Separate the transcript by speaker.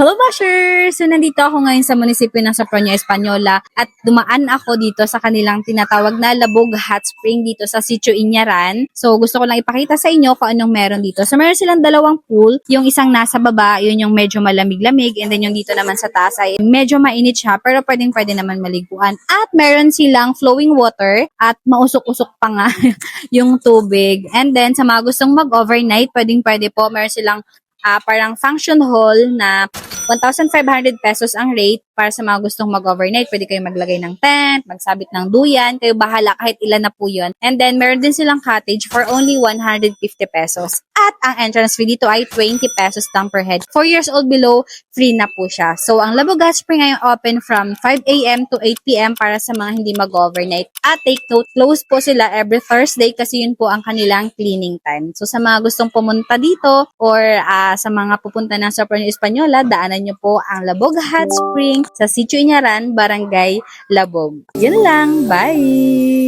Speaker 1: Hello Bashers! So nandito ako ngayon sa munisipyo ng Soproño Española at dumaan ako dito sa kanilang tinatawag na Labog Hot Spring dito sa Sitio Inyaran. So gusto ko lang ipakita sa inyo kung anong meron dito. So meron silang dalawang pool. Yung isang nasa baba, yun yung medyo malamig-lamig and then yung dito naman sa taas ay medyo mainit siya pero pwedeng pwede naman maliguan. At meron silang flowing water at mausok-usok pa nga yung tubig. And then sa mga gustong mag-overnight, pwedeng pwede po. Meron silang ah, parang function hall na 1,500 pesos ang rate para sa mga gustong mag-overnight. Pwede kayo maglagay ng tent, magsabit ng duyan, kayo bahala kahit ilan na po yun. And then, meron din silang cottage for only 150 pesos. At ang entrance fee dito ay 20 pesos lang per head. 4 years old below, free na po siya. So, ang Labogat Spring ay open from 5 a.m. to 8 p.m. para sa mga hindi mag-overnight. At take note, close po sila every Thursday kasi yun po ang kanilang cleaning time. So, sa mga gustong pumunta dito or ah, sa mga pupunta ng Soprano Española, daanan nyo po ang Labog Hot Spring sa Sitio Inyaran, Barangay Labog. Yun lang. Bye!